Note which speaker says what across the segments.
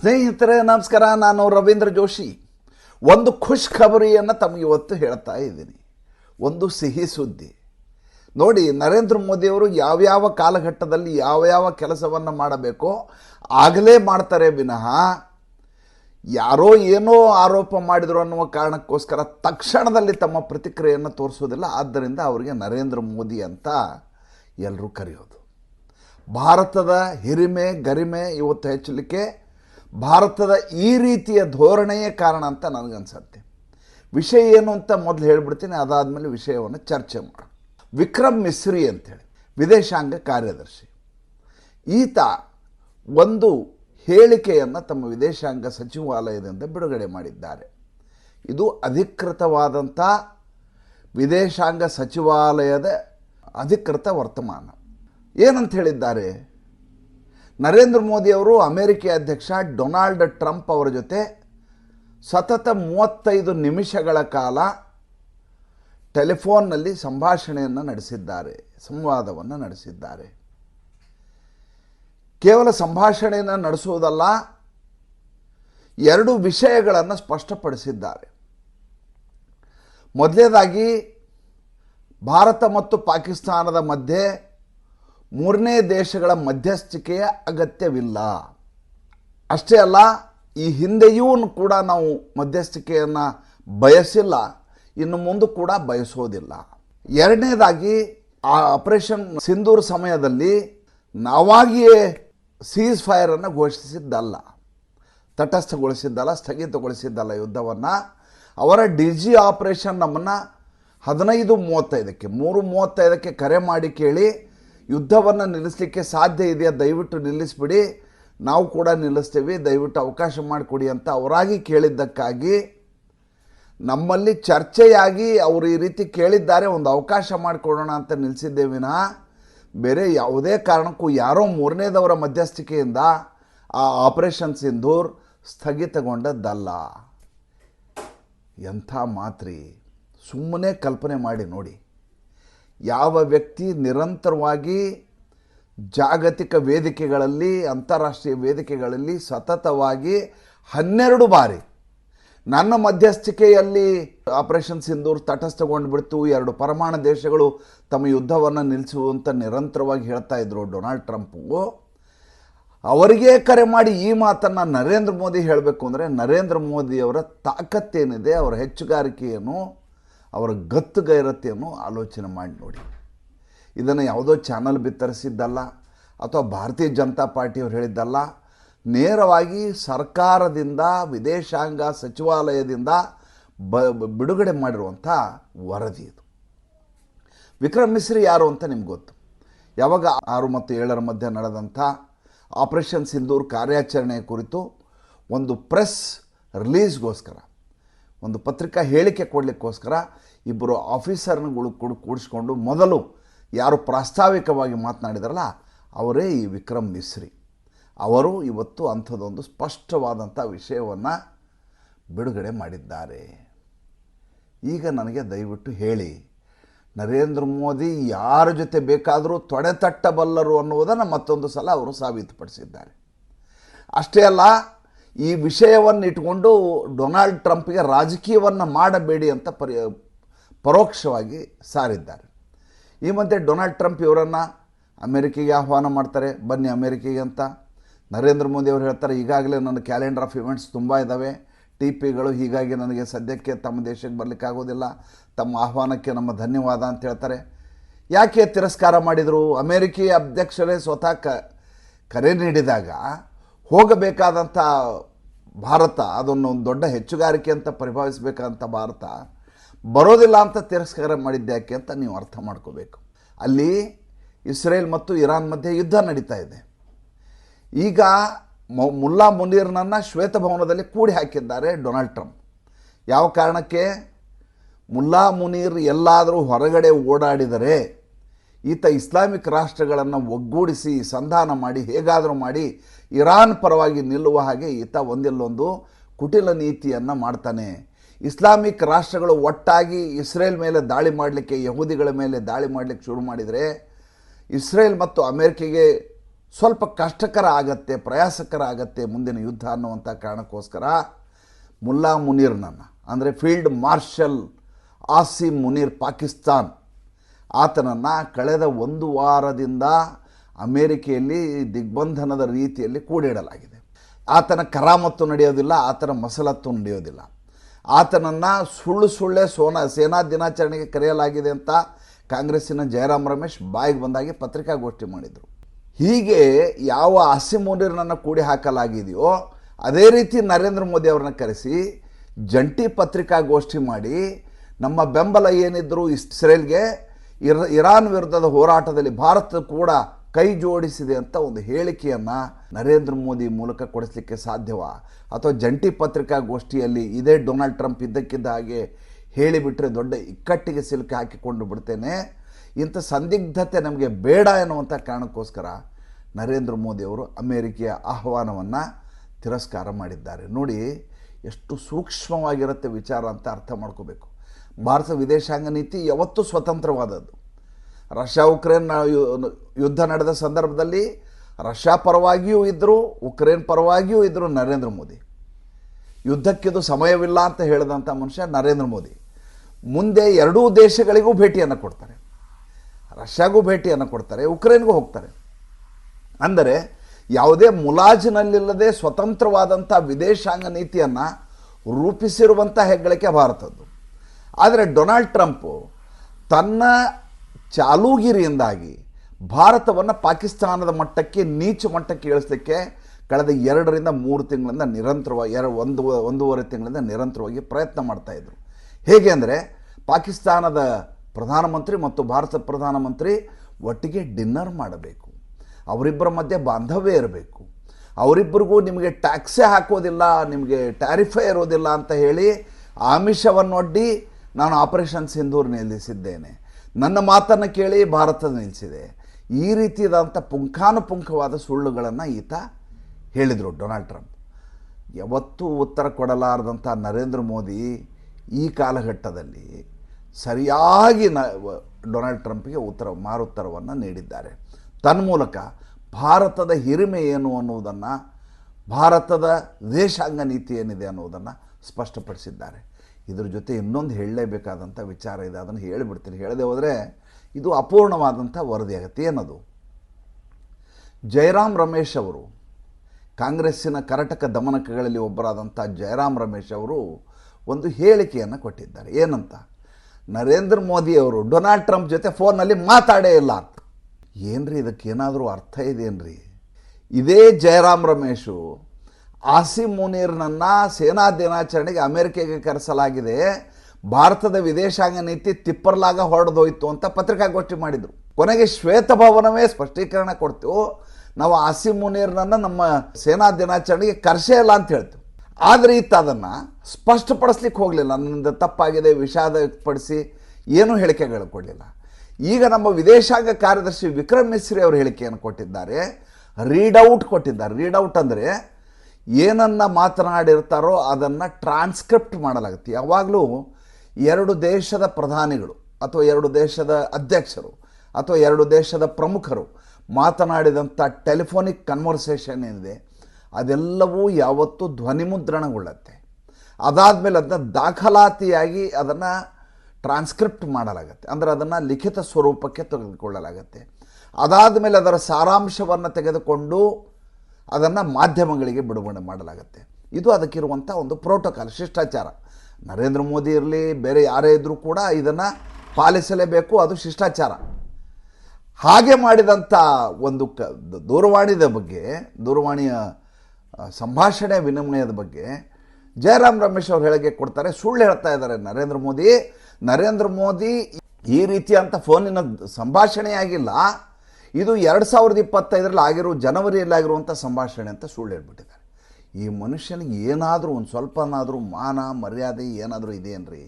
Speaker 1: ಸ್ನೇಹಿತರೆ, ನಮಸ್ಕಾರ. ನಾನು ರವೀಂದ್ರ ಜೋಶಿ. ಒಂದು ಖುಷ್ ಖಬರಿಯನ್ನು ತಮಗೆ ಇವತ್ತು ಹೇಳ್ತಾ ಇದ್ದೀನಿ. ಒಂದು ಸಿಹಿ ಸುದ್ದಿ. ನೋಡಿ, ನರೇಂದ್ರ ಮೋದಿಯವರು ಯಾವ್ಯಾವ ಕಾಲಘಟ್ಟದಲ್ಲಿ ಯಾವ ಯಾವ ಕೆಲಸವನ್ನು ಮಾಡಬೇಕೋ ಆಗಲೇ ಮಾಡ್ತಾರೆ ವಿನಃ ಯಾರೋ ಏನೋ ಆರೋಪ ಮಾಡಿದರು ಅನ್ನುವ ಕಾರಣಕ್ಕೋಸ್ಕರ ತಕ್ಷಣದಲ್ಲಿ ತಮ್ಮ ಪ್ರತಿಕ್ರಿಯೆಯನ್ನು ತೋರಿಸೋದಿಲ್ಲ. ಆದ್ದರಿಂದ ಅವರಿಗೆ ನರೇಂದ್ರ ಮೋದಿ ಅಂತ ಎಲ್ಲರೂ ಕರೆಯೋದು. ಭಾರತದ ಹಿರಿಮೆ, ಗರಿಮೆ ಇವತ್ತು ಹೆಚ್ಚಲಿಕ್ಕೆ ಭಾರತದ ಈ ರೀತಿಯ ಧೋರಣೆಯೇ ಕಾರಣ ಅಂತ ನನಗನ್ಸತ್ತೆ. ವಿಷಯ ಏನು ಅಂತ ಮೊದಲು ಹೇಳ್ಬಿಡ್ತೀನಿ, ಅದಾದಮೇಲೆ ವಿಷಯವನ್ನು ಚರ್ಚೆ ಮಾಡೋಣ. ವಿಕ್ರಮ್ ಮಿಸ್ರಿ ಅಂತೇಳಿ ವಿದೇಶಾಂಗ ಕಾರ್ಯದರ್ಶಿ. ಈತ ಒಂದು ಹೇಳಿಕೆಯನ್ನು ತಮ್ಮ ವಿದೇಶಾಂಗ ಸಚಿವಾಲಯದಿಂದ ಬಿಡುಗಡೆ ಮಾಡಿದ್ದಾರೆ. ಇದು ಅಧಿಕೃತವಾದಂಥ ವಿದೇಶಾಂಗ ಸಚಿವಾಲಯದ ಅಧಿಕೃತ ವರ್ತಮಾನ. ಏನಂತ ಹೇಳಿದ್ದಾರೆ? ನರೇಂದ್ರ ಮೋದಿಯವರು ಅಮೆರಿಕ ಅಧ್ಯಕ್ಷ ಡೊನಾಲ್ಡ್ ಟ್ರಂಪ್ ಅವರ ಜೊತೆ ಸತತ ಮೂವತ್ತೈದು ನಿಮಿಷಗಳ ಕಾಲ ಟೆಲಿಫೋನ್ನಲ್ಲಿ ಸಂಭಾಷಣೆಯನ್ನು ನಡೆಸಿದ್ದಾರೆ, ಸಂವಾದವನ್ನು ನಡೆಸಿದ್ದಾರೆ. ಕೇವಲ ಸಂಭಾಷಣೆಯನ್ನು ನಡೆಸುವುದಲ್ಲ ಎರಡು ವಿಷಯಗಳನ್ನು ಸ್ಪಷ್ಟಪಡಿಸಿದ್ದಾರೆ. ಮೊದಲನೇದಾಗಿ ಭಾರತ ಮತ್ತು ಪಾಕಿಸ್ತಾನದ ಮಧ್ಯೆ ಮೂರನೇ ದೇಶಗಳ ಮಧ್ಯಸ್ಥಿಕೆಯ ಅಗತ್ಯವಿಲ್ಲ. ಅಷ್ಟೇ ಅಲ್ಲ, ಈ ಹಿಂದೆಯೂ ಕೂಡ ನಾವು ಮಧ್ಯಸ್ಥಿಕೆಯನ್ನು ಬಯಸಿಲ್ಲ, ಇನ್ನು ಮುಂದೆ ಕೂಡ ಬಯಸೋದಿಲ್ಲ. ಎರಡನೇದಾಗಿ, ಆ ಆಪರೇಷನ್ ಸಿಂಧೂರ್ ಸಮಯದಲ್ಲಿ ನಾವಾಗಿಯೇ ಸೀಸ್ ಫೈರನ್ನು ಘೋಷಿಸಿದ್ದಲ್ಲ, ತಟಸ್ಥಗೊಳಿಸಿದ್ದಲ್ಲ, ಸ್ಥಗಿತಗೊಳಿಸಿದ್ದಲ್ಲ ಯುದ್ಧವನ್ನು. ಅವರ ಡಿ ಜಿ ಆಪರೇಷನ್ ನಮ್ಮನ್ನು ಹದಿನೈದು ಮೂವತ್ತೈದಕ್ಕೆ, ಮೂರು ಮೂವತ್ತೈದಕ್ಕೆ ಕರೆ ಮಾಡಿ ಕೇಳಿ ಯುದ್ಧವನ್ನು ನಿಲ್ಲಿಸಲಿಕ್ಕೆ ಸಾಧ್ಯ ಇದೆಯಾ ದಯವಿಟ್ಟು ನಿಲ್ಲಿಸ್ಬಿಡಿ. ನಾವು ಕೂಡ ನಿಲ್ಲಿಸ್ತೀವಿ, ದಯವಿಟ್ಟು ಅವಕಾಶ ಮಾಡಿಕೊಡಿ ಅಂತ ಅವರಾಗಿ ಕೇಳಿದ್ದಕ್ಕಾಗಿ ನಮ್ಮಲ್ಲಿ ಚರ್ಚೆಯಾಗಿ ಅವರು ಈ ರೀತಿ ಕೇಳಿದ್ದಾರೆ, ಒಂದು ಅವಕಾಶ ಮಾಡಿಕೊಡೋಣ ಅಂತ ನಿಲ್ಲಿಸಿದ್ದೇವಿನ ಬೇರೆ ಯಾವುದೇ ಕಾರಣಕ್ಕೂ ಯಾರೋ ಮೂರನೇದವರ ಮಧ್ಯಸ್ಥಿಕೆಯಿಂದ ಆ ಆಪರೇಷನ್ ಸಿಂಧೂರ್ ಸ್ಥಗಿತಗೊಂಡದ್ದಲ್ಲ. ಎಂಥ ಮಾತ್ರಿ, ಸುಮ್ಮನೆ ಕಲ್ಪನೆ ಮಾಡಿ ನೋಡಿ. ಯಾವ ವ್ಯಕ್ತಿ ನಿರಂತರವಾಗಿ ಜಾಗತಿಕ ವೇದಿಕೆಗಳಲ್ಲಿ, ಅಂತಾರಾಷ್ಟ್ರೀಯ ವೇದಿಕೆಗಳಲ್ಲಿ ಸತತವಾಗಿ ಹನ್ನೆರಡು ಬಾರಿ ನನ್ನ ಮಧ್ಯಸ್ಥಿಕೆಯಲ್ಲಿ ಆಪರೇಷನ್ ಸಿಂಧೂರ್ ತಟಸ್ಥಗೊಂಡು ಬಿಡ್ತು. ಎರಡು ಪರಮಾಣು ದೇಶಗಳು ತಮ್ಮ ಯುದ್ಧವನ್ನು ನಿಲ್ಲಿಸುವಂತ ನಿರಂತರವಾಗಿ ಹೇಳ್ತಾ ಇದ್ರು ಡೊನಾಲ್ಡ್ ಟ್ರಂಪು. ಅವರಿಗೆ ಕರೆ ಮಾಡಿ ಈ ಮಾತನ್ನು ನರೇಂದ್ರ ಮೋದಿ ಹೇಳಬೇಕು ಅಂದರೆ ನರೇಂದ್ರ ಮೋದಿಯವರ ತಾಕತ್ತೇನಿದೆ, ಅವರ ಹೆಚ್ಚುಗಾರಿಕೆ ಏನು ಅವರ ಗತ್ತುಗೈರತೆಯನ್ನು ಆಲೋಚನೆ ಮಾಡಿ ನೋಡಿ. ಇದನ್ನು ಯಾವುದೋ ಚಾನಲ್ ಬಿತ್ತರಿಸಿದ್ದಲ್ಲ, ಅಥವಾ ಭಾರತೀಯ ಜನತಾ ಪಾರ್ಟಿಯವರು ಹೇಳಿದ್ದಲ್ಲ, ನೇರವಾಗಿ ಸರ್ಕಾರದಿಂದ, ವಿದೇಶಾಂಗ ಸಚಿವಾಲಯದಿಂದ ಬ, ಬಿಡುಗಡೆ ಮಾಡಿರುವಂಥ ವರದಿ ಇದು. ವಿಕ್ರಮ್ ಮಿಸ್ರಿ ಯಾರು ಅಂತ ನಿಮ್ಗೆ ಗೊತ್ತು. ಯಾವಾಗ ಆರು ಮತ್ತು ಏಳರ ಮಧ್ಯೆ ನಡೆದಂಥ ಆಪರೇಷನ್ ಸಿಂಧೂರ್ ಕಾರ್ಯಾಚರಣೆ ಕುರಿತು ಒಂದು ಪ್ರೆಸ್ ರಿಲೀಸ್ಗೋಸ್ಕರ ಒಂದು ಪತ್ರಿಕಾ ಹೇಳಿಕೆ ಕೊಡಲಿಕ್ಕೋಸ್ಕರ ಇಬ್ಬರು ಆಫೀಸರ್ಗಳು ಕೂಡ ಕೂಡಿಸ್ಕೊಂಡು ಮೊದಲು ಯಾರು ಪ್ರಾಸ್ತಾವಿಕವಾಗಿ ಮಾತನಾಡಿದಾರಲ್ಲ, ಅವರೇ ಈ ವಿಕ್ರಮ್ ಮಿಸ್ರಿ. ಅವರು ಇವತ್ತು ಅಂಥದ್ದೊಂದು ಸ್ಪಷ್ಟವಾದಂಥ ವಿಷಯವನ್ನು ಬಿಡುಗಡೆ ಮಾಡಿದ್ದಾರೆ. ಈಗ ನನಗೆ ದಯವಿಟ್ಟು ಹೇಳಿ, ನರೇಂದ್ರ ಮೋದಿ ಯಾರ ಜೊತೆ ಬೇಕಾದರೂ ತೊಡೆತಟ್ಟಬಲ್ಲರು ಅನ್ನುವುದನ್ನು ಮತ್ತೊಂದು ಸಲ ಅವರು ಸಾಬೀತುಪಡಿಸಿದ್ದಾರೆ. ಅಷ್ಟೇ ಅಲ್ಲ ಈ ವಿಷಯವನ್ನು ಇಟ್ಕೊಂಡು ಡೊನಾಲ್ಡ್ ಟ್ರಂಪ್ಗೆ ರಾಜಕೀಯವನ್ನು ಮಾಡಬೇಡಿ ಅಂತ ಪರಿ, ಪರೋಕ್ಷವಾಗಿ ಸಾರಿದ್ದಾರೆ. ಈ ಮಧ್ಯೆ ಡೊನಾಲ್ಡ್ ಟ್ರಂಪ್ ಇವರನ್ನು ಅಮೆರಿಕೆಗೆ ಆಹ್ವಾನ ಮಾಡ್ತಾರೆ. ಬನ್ನಿ ಅಮೆರಿಕೆಗೆ ಅಂತ ನರೇಂದ್ರ ಮೋದಿ ಅವರು ಹೇಳ್ತಾರೆ, ಈಗಾಗಲೇ ನನ್ನ ಕ್ಯಾಲೆಂಡರ್ ಆಫ್ ಇವೆಂಟ್ಸ್ ತುಂಬ ಇದ್ದಾವೆ ಟಿ ಪಿಗಳು ಹೀಗಾಗಿ ನನಗೆ ಸದ್ಯಕ್ಕೆ ತಮ್ಮ ದೇಶಕ್ಕೆ ಬರಲಿಕ್ಕಾಗೋದಿಲ್ಲ ತಮ್ಮ ಆಹ್ವಾನಕ್ಕೆ ನಮ್ಮ ಧನ್ಯವಾದ ಅಂತ ಹೇಳ್ತಾರೆ. ಯಾಕೆ ತಿರಸ್ಕಾರ ಮಾಡಿದರು? ಅಮೇರಿಕೆಯ ಅಧ್ಯಕ್ಷರೇ ಸ್ವತಃ ಕ, ಕರೆ ನೀಡಿದಾಗ ಹೋಗಬೇಕಾದಂಥ ಭಾರತ ಅದನ್ನು ಒಂದು ದೊಡ್ಡ ಹೆಚ್ಚುಗಾರಿಕೆ ಅಂತ ಪರಿಭಾವಿಸಬೇಕಂತ ಭಾರತ, ಬರೋದಿಲ್ಲ ಅಂತ ತಿರಸ್ಕಾರ ಮಾಡಿದ್ದೆ ಯಾಕೆ ಅಂತ ನೀವು ಅರ್ಥ ಮಾಡ್ಕೋಬೇಕು. ಅಲ್ಲಿ ಇಸ್ರೇಲ್ ಮತ್ತು ಇರಾನ್ ಮಧ್ಯೆ ಯುದ್ಧ ನಡೀತಾ ಇದೆ. ಈಗ ಮುಲ್ಲಾ ಮುನೀರ್ನನ್ನು ಶ್ವೇತಭವನದಲ್ಲಿ ಕೂಡಿ ಹಾಕಿದ್ದಾರೆ ಡೊನಾಲ್ಡ್ ಟ್ರಂಪ್. ಯಾವ ಕಾರಣಕ್ಕೆ? ಮುಲ್ಲಾ ಮುನೀರ್ ಎಲ್ಲಾದರೂ ಹೊರಗಡೆ ಓಡಾಡಿದರೆ ಈತ ಇಸ್ಲಾಮಿಕ್ ರಾಷ್ಟ್ರಗಳನ್ನು ಒಗ್ಗೂಡಿಸಿ ಸಂಧಾನ ಮಾಡಿ, ಹೇಗಾದರೂ ಮಾಡಿ ಇರಾನ್ ಪರವಾಗಿ ನಿಲ್ಲುವ ಹಾಗೆ ಈತ ಒಂದಿಲ್ಲೊಂದು ಕುಟಿಲ ನೀತಿಯನ್ನು ಮಾಡ್ತಾನೆ. ಇಸ್ಲಾಮಿಕ್ ರಾಷ್ಟ್ರಗಳು ಒಟ್ಟಾಗಿ ಇಸ್ರೇಲ್ ಮೇಲೆ ದಾಳಿ ಮಾಡಲಿಕ್ಕೆ, ಯಹೂದಿಗಳ ಮೇಲೆ ದಾಳಿ ಮಾಡಲಿಕ್ಕೆ ಶುರು ಮಾಡಿದರೆ ಇಸ್ರೇಲ್ ಮತ್ತು ಅಮೆರಿಕೆಗೆ ಸ್ವಲ್ಪ ಕಷ್ಟಕರ ಆಗತ್ತೆ, ಪ್ರಯಾಸಕರ ಆಗತ್ತೆ ಮುಂದಿನ ಯುದ್ಧ ಅನ್ನುವಂಥ ಕಾರಣಕ್ಕೋಸ್ಕರ ಮುಲ್ಲಾ ಮುನೀರ್ನನ್ನು, ಅಂದರೆ ಫೀಲ್ಡ್ ಮಾರ್ಷಲ್ ಆಸಿಮ್ ಮುನೀರ್ ಪಾಕಿಸ್ತಾನ್ ಆತನನ್ನು ಕಳೆದ ಒಂದು ವಾರದಿಂದ ಅಮೇರಿಕೆಯಲ್ಲಿ ದಿಗ್ಬಂಧನದ ರೀತಿಯಲ್ಲಿ ಕೂಡಿಡಲಾಗಿದೆ. ಆತನ ಕರಾಮತ್ತು ನಡೆಯೋದಿಲ್ಲ, ಆತನ ಮಸಲತ್ತು ನಡೆಯೋದಿಲ್ಲ. ಆತನನ್ನು ಸುಳ್ಳು ಸುಳ್ಳೆ ಸೋನಾ, ಸೇನಾ ದಿನಾಚರಣೆಗೆ ಕರೆಯಲಾಗಿದೆ ಅಂತ ಕಾಂಗ್ರೆಸ್ಸಿನ ಜಯರಾಮ್ ರಮೇಶ್ ಬಾಯಿಗೆ ಬಂದಾಗಿ ಪತ್ರಿಕಾಗೋಷ್ಠಿ ಮಾಡಿದರು. ಹೀಗೆ ಯಾವ ಹಸಿಮುನೀರನನ್ನು ಕೂಡಿ ಹಾಕಲಾಗಿದೆಯೋ, ಅದೇ ರೀತಿ ನರೇಂದ್ರ ಮೋದಿ ಅವರನ್ನ ಕರೆಸಿ ಜಂಟಿ ಪತ್ರಿಕಾಗೋಷ್ಠಿ ಮಾಡಿ, ನಮ್ಮ ಬೆಂಬಲ ಏನಿದ್ದರೂ ಇಸ್ರೇಲ್ಗೆ ಇರ್ ಇರಾನ್ ವಿರುದ್ಧದ ಹೋರಾಟದಲ್ಲಿ ಭಾರತ ಕೂಡ ಕೈ ಜೋಡಿಸಿದೆ ಅಂತ ಒಂದು ಹೇಳಿಕೆಯನ್ನು ನರೇಂದ್ರ ಮೋದಿ ಮೂಲಕ ಕೊಡಿಸಲಿಕ್ಕೆ ಸಾಧ್ಯವಾ? ಅಥವಾ ಜಂಟಿ ಪತ್ರಿಕಾಗೋಷ್ಠಿಯಲ್ಲಿ ಇದೇ ಡೊನಾಲ್ಡ್ ಟ್ರಂಪ್ ಇದ್ದಕ್ಕಿದ್ದ ಹಾಗೆ ಹೇಳಿಬಿಟ್ರೆ ದೊಡ್ಡ ಇಕ್ಕಟ್ಟಿಗೆ ಸಿಲುಕಿ ಹಾಕಿಕೊಂಡು ಬಿಡ್ತೇನೆ? ಇಂಥ ಸಂದಿಗ್ಧತೆ ನಮಗೆ ಬೇಡ ಎನ್ನುವಂಥ ಕಾರಣಕ್ಕೋಸ್ಕರ ನರೇಂದ್ರ ಮೋದಿಯವರು ಅಮೇರಿಕೆಯ ಆಹ್ವಾನವನ್ನು ತಿರಸ್ಕಾರ ಮಾಡಿದ್ದಾರೆ. ನೋಡಿ, ಎಷ್ಟು ಸೂಕ್ಷ್ಮವಾಗಿರುತ್ತೆ ವಿಚಾರ ಅಂತ ಅರ್ಥ ಮಾಡ್ಕೋಬೇಕು. ಭಾರತ ವಿದೇಶಾಂಗ ನೀತಿ ಯಾವತ್ತೂ ಸ್ವತಂತ್ರವಾದದ್ದು. ರಷ್ಯಾ, ಉಕ್ರೇನ್ ಯುದ್ಧ ನಡೆದ ಸಂದರ್ಭದಲ್ಲಿ ರಷ್ಯಾ ಪರವಾಗಿಯೂ ಇದ್ದರು ಉಕ್ರೇನ್ ಪರವಾಗಿಯೂ ಇದ್ದರು ನರೇಂದ್ರ ಮೋದಿ. ಯುದ್ಧಕ್ಕಿದು ಸಮಯವಿಲ್ಲ ಅಂತ ಹೇಳಿದಂಥ ಮನುಷ್ಯ ನರೇಂದ್ರ ಮೋದಿ. ಮುಂದೆ ಎರಡೂ ದೇಶಗಳಿಗೂ ಭೇಟಿಯನ್ನು ಕೊಡ್ತಾರೆ. ರಷ್ಯಾಗೂ ಭೇಟಿಯನ್ನು ಕೊಡ್ತಾರೆ, ಉಕ್ರೇನ್ಗೂ ಹೋಗ್ತಾರೆ. ಅಂದರೆ ಯಾವುದೇ ಮುಲಾಜಿನಲ್ಲಿಲ್ಲದೆ ಸ್ವತಂತ್ರವಾದಂಥ ವಿದೇಶಾಂಗ ನೀತಿಯನ್ನು ರೂಪಿಸಿರುವಂಥ ಹೆಗ್ಗಳಿಕೆ ಭಾರತದ್ದು. ಆದರೆ ಡೊನಾಲ್ಡ್ ಟ್ರಂಪ್ ತನ್ನ ಚಾಲೂಗಿರಿಯಿಂದಾಗಿ ಭಾರತವನ್ನು ಪಾಕಿಸ್ತಾನದ ಮಟ್ಟಕ್ಕೆ, ನೀಚ ಮಟ್ಟಕ್ಕೆ ಇಳಿಸಲಿಕ್ಕೆ ಕಳೆದ ಎರಡರಿಂದ ಮೂರು ತಿಂಗಳಿಂದ ನಿರಂತರವಾಗಿ ಎರಡು, ಒಂದು, ಒಂದೂವರೆ ತಿಂಗಳಿಂದ ನಿರಂತರವಾಗಿ ಪ್ರಯತ್ನ ಮಾಡ್ತಾಯಿದ್ರು ಹೇಗೆ ಅಂದರೆ ಪಾಕಿಸ್ತಾನದ ಪ್ರಧಾನಮಂತ್ರಿ ಮತ್ತು ಭಾರತದ ಪ್ರಧಾನಮಂತ್ರಿ ಒಟ್ಟಿಗೆ ಡಿನ್ನರ್ ಮಾಡಬೇಕು. ಅವರಿಬ್ಬರ ಮಧ್ಯೆ ಬಾಂಧವ್ಯ ಇರಬೇಕು. ಅವರಿಬ್ಬರಿಗೂ ನಿಮಗೆ ಟ್ಯಾಕ್ಸೇ ಹಾಕೋದಿಲ್ಲ, ನಿಮಗೆ ಟ್ಯಾರಿಫೇ ಇರೋದಿಲ್ಲ ಅಂತ ಹೇಳಿ ಆಮಿಷವನ್ನೊಡ್ಡಿ ನಾನು ಆಪರೇಷನ್ ಸಿಂಧೂರ್ ನಿಲ್ಲಿಸಿದ್ದೇನೆ. ನನ್ನ ಮಾತನ್ನು ಕೇಳಿ ಭಾರತ ನಿಲ್ಲಿಸಿದೆ ಈ ರೀತಿಯಾದಂಥ ಪುಂಖಾನುಪುಂಖವಾದ ಸುಳ್ಳುಗಳನ್ನು ಈತ ಹೇಳಿದರು ಡೊನಾಲ್ಡ್ ಟ್ರಂಪ್. ಯಾವತ್ತೂ ಉತ್ತರ ಕೊಡಲಾರದಂಥ ನರೇಂದ್ರ ಮೋದಿ ಈ ಕಾಲಘಟ್ಟದಲ್ಲಿ ಸರಿಯಾಗಿ ನ ಡೊನಾಲ್ಡ್ ಟ್ರಂಪ್ಗೆ ಉತ್ತರ, ಮಾರುತ್ತರವನ್ನು ನೀಡಿದ್ದಾರೆ. ತನ್ಮೂಲಕ ಭಾರತದ ಹಿರಿಮೆ ಏನು ಅನ್ನುವುದನ್ನು, ಭಾರತದ ದೇಶಾಂಗ ನೀತಿ ಏನಿದೆ ಅನ್ನೋದನ್ನು ಸ್ಪಷ್ಟಪಡಿಸಿದ್ದಾರೆ. ಇದ್ರ ಜೊತೆ ಇನ್ನೊಂದು ಹೇಳಲೇಬೇಕಾದಂಥ ವಿಚಾರ ಇದೆ. ಅದನ್ನು ಹೇಳಿಬಿಡ್ತೀನಿ. ಹೇಳದೆ ಹೋದರೆ ಇದು ಅಪೂರ್ಣವಾದಂಥ ವರದಿಯಾಗತ್ತೆ ಏನದು? ಜಯರಾಮ್ ರಮೇಶ್ ಅವರು, ಕಾಂಗ್ರೆಸ್ಸಿನ ಕರಟಕ ದಮನಕಗಳಲ್ಲಿ ಒಬ್ಬರಾದಂಥ ಜಯರಾಮ್ ರಮೇಶ್ ಅವರು ಒಂದು ಹೇಳಿಕೆಯನ್ನು ಕೊಟ್ಟಿದ್ದಾರೆ. ಏನಂತ? ನರೇಂದ್ರ ಮೋದಿಯವರು ಡೊನಾಲ್ಡ್ ಟ್ರಂಪ್ ಜೊತೆ ಫೋನ್ನಲ್ಲಿ ಮಾತಾಡೇ ಇಲ್ಲ ಅಂತ. ಏನ್ರಿ ಇದಕ್ಕೇನಾದರೂ ಅರ್ಥ ಇದೆಯೇನ್ರಿ ಇದೇ ಜಯರಾಮ್ ರಮೇಶು ಆಸಿಮ್ ಮುನೀರ್ನನ್ನು ಸೇನಾ ದಿನಾಚರಣೆಗೆ ಅಮೆರಿಕೆಗೆ ಕರೆಸಲಾಗಿದೆ. ಭಾರತದ ವಿದೇಶಾಂಗ ನೀತಿ ತಿಪ್ಪರ್ಲಾಗ ಹೊಡೆದೋಯ್ತು ಅಂತ ಪತ್ರಿಕಾಗೋಷ್ಠಿ ಮಾಡಿದ್ರು. ಕೊನೆಗೆ ಶ್ವೇತಭವನವೇ ಸ್ಪಷ್ಟೀಕರಣ ಕೊಡ್ತು. ನಾವು ಆಸಿಮ್ ನಮ್ಮ ಸೇನಾ ದಿನಾಚರಣೆಗೆ ಕರೆಸೇ ಇಲ್ಲ ಅಂತ ಹೇಳ್ತು. ಆದರೆ ಇತ್ತ ಅದನ್ನು ಸ್ಪಷ್ಟಪಡಿಸ್ಲಿಕ್ಕೆ ಹೋಗಲಿಲ್ಲ. ನನ್ನಿಂದ ತಪ್ಪಾಗಿದೆ, ವಿಷಾದ ವ್ಯಕ್ತಪಡಿಸಿ ಏನೂ ಹೇಳಿಕೆಗಳು ಕೊಡಲಿಲ್ಲ. ಈಗ ನಮ್ಮ ವಿದೇಶಾಂಗ ಕಾರ್ಯದರ್ಶಿ ವಿಕ್ರಮ್ ಮಿಸ್ರಿ ಅವರು ಹೇಳಿಕೆಯನ್ನು ಕೊಟ್ಟಿದ್ದಾರೆ. ರೀಡೌಟ್ ಕೊಟ್ಟಿದ್ದಾರೆ. ರೀಡೌಟ್ ಅಂದರೆ ಏನನ್ನ ಮಾತನಾಡಿರ್ತಾರೋ ಅದನ್ನು ಟ್ರಾನ್ಸ್ಕ್ರಿಪ್ಟ್ ಮಾಡಲಾಗುತ್ತೆ. ಯಾವಾಗಲೂ ಎರಡು ದೇಶದ ಪ್ರಧಾನಿಗಳು ಅಥವಾ ಎರಡು ದೇಶದ ಅಧ್ಯಕ್ಷರು ಅಥವಾ ಎರಡು ದೇಶದ ಪ್ರಮುಖರು ಮಾತನಾಡಿದಂಥ ಟೆಲಿಫೋನಿಕ್ ಕನ್ವರ್ಸೇಷನ್ ಏನಿದೆ, ಅದೆಲ್ಲವೂ ಯಾವತ್ತೂ ಧ್ವನಿಮುದ್ರಣಗೊಳ್ಳುತ್ತೆ. ಅದಾದಮೇಲೆ ಅದನ್ನ ದಾಖಲಾತಿಯಾಗಿ ಅದನ್ನು ಟ್ರಾನ್ಸ್ಕ್ರಿಪ್ಟ್ ಮಾಡಲಾಗುತ್ತೆ. ಅಂದರೆ ಅದನ್ನು ಲಿಖಿತ ಸ್ವರೂಪಕ್ಕೆ ತೆಗೆದುಕೊಳ್ಳಲಾಗುತ್ತೆ. ಅದಾದ ಮೇಲೆ ಅದರ ಸಾರಾಂಶವನ್ನು ತೆಗೆದುಕೊಂಡು ಅದನ್ನು ಮಾಧ್ಯಮಗಳಿಗೆ ಬಿಡುಗಡೆ ಮಾಡಲಾಗುತ್ತೆ. ಇದು ಅದಕ್ಕಿರುವಂಥ ಒಂದು ಪ್ರೋಟೋಕಾಲ್ ಶಿಷ್ಟಾಚಾರ. ನರೇಂದ್ರ ಮೋದಿ ಇರಲಿ, ಬೇರೆ ಯಾರೇ ಇದ್ದರೂ ಕೂಡ ಇದನ್ನು ಪಾಲಿಸಲೇಬೇಕು, ಅದು ಶಿಷ್ಟಾಚಾರ. ಹಾಗೆ ಮಾಡಿದಂಥ ಒಂದು ಕ ದೂರವಾಣಿದ ಬಗ್ಗೆ, ದೂರವಾಣಿಯ ಸಂಭಾಷಣೆ ವಿನಿಮಯದ ಬಗ್ಗೆ ಜಯರಾಮ್ ರಮೇಶ್ ಅವರು ಹೇಳಿಕೆ ಕೊಡ್ತಾರೆ, ಸುಳ್ಳು ಹೇಳ್ತಾ ಇದ್ದಾರೆ ನರೇಂದ್ರ ಮೋದಿ. ನರೇಂದ್ರ ಮೋದಿ ಈ ರೀತಿಯಂಥ ಫೋನಿನ ಸಂಭಾಷಣೆಯಾಗಿಲ್ಲ ಇದು ಎರಡು ಸಾವಿರದ ಇಪ್ಪತ್ತೈದರಲ್ಲಿ ಆಗಿರೋ, ಜನವರಿಯಲ್ಲಿ ಆಗಿರುವಂಥ ಸಂಭಾಷಣೆ ಅಂತ ಸುಳ್ಳು ಹೇಳ್ಬಿಟ್ಟಿದ್ದಾರೆ. ಈ ಮನುಷ್ಯನಿಗೆ ಏನಾದರೂ, ಒಂದು ಸ್ವಲ್ಪನಾದರೂ ಮಾನ, ಮರ್ಯಾದೆ ಏನಾದರೂ ಇದೆಯೇನ್ರಿ?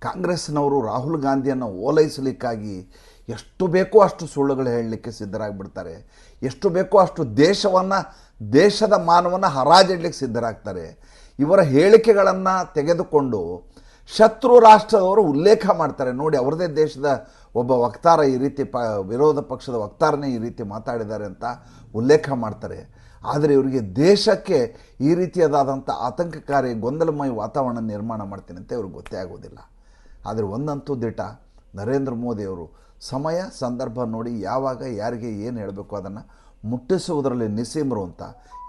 Speaker 1: ಕಾಂಗ್ರೆಸ್ನವರು ರಾಹುಲ್ ಗಾಂಧಿಯನ್ನು ಓಲೈಸಲಿಕ್ಕಾಗಿ ಎಷ್ಟು ಬೇಕೋ ಅಷ್ಟು ಸುಳ್ಳುಗಳು ಹೇಳಲಿಕ್ಕೆ ಸಿದ್ಧರಾಗಿಬಿಡ್ತಾರೆ. ಎಷ್ಟು ಬೇಕೋ ಅಷ್ಟು ದೇಶವನ್ನು, ದೇಶದ ಮಾನವನ್ನು ಹರಾಜಿಡ್ಲಿಕ್ಕೆ ಸಿದ್ಧರಾಗ್ತಾರೆ. ಇವರ ಹೇಳಿಕೆಗಳನ್ನು ತೆಗೆದುಕೊಂಡು ಶತ್ರು ರಾಷ್ಟ್ರದವರು ಉಲ್ಲೇಖ ಮಾಡ್ತಾರೆ. ನೋಡಿ, ಅವರದೇ ದೇಶದ ಒಬ್ಬ ವಕ್ತಾರ ಈ ರೀತಿ ಪ, ವಿರೋಧ ಪಕ್ಷದ ವಕ್ತಾರನೇ ಈ ರೀತಿ ಮಾತಾಡಿದ್ದಾರೆ ಅಂತ ಉಲ್ಲೇಖ ಮಾಡ್ತಾರೆ. ಆದರೆ ಇವರಿಗೆ ದೇಶಕ್ಕೆ ಈ ರೀತಿಯಾದಂಥ ಆತಂಕಕಾರಿ ಗೊಂದಲಮಯ ವಾತಾವರಣ ನಿರ್ಮಾಣ ಮಾಡ್ತೀನಿ ಅಂತ ಇವ್ರಿಗೆ ಗೊತ್ತೇ ಆಗೋದಿಲ್ಲ. ಆದರೆ ಒಂದಂತೂ ದಿಟ, ನರೇಂದ್ರ ಮೋದಿಯವರು ಸಮಯ, ಸಂದರ್ಭ ನೋಡಿ ಯಾವಾಗ, ಯಾರಿಗೆ ಏನು ಹೇಳಬೇಕು ಅದನ್ನು ಮುಟ್ಟಿಸುವುದರಲ್ಲಿ ನಿಸೀಮರು ಅಂತ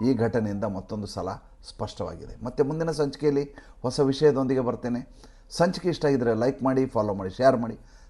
Speaker 1: ಈ ಘಟನೆಯಿಂದ ಮತ್ತೊಂದು ಸಲ ಸ್ಪಷ್ಟವಾಗಿದೆ. ಮತ್ತು ಮುಂದಿನ ಸಂಚಿಕೆಯಲ್ಲಿ ಹೊಸ ವಿಷಯದೊಂದಿಗೆ ಬರ್ತೇನೆ. ಸಂಚಿಕೆ ಇಷ್ಟ ಆಗಿದ್ದರೆ ಲೈಕ್ ಮಾಡಿ ಫಾಲೋ ಮಾಡಿ ಶೇರ್ ಮಾಡಿ.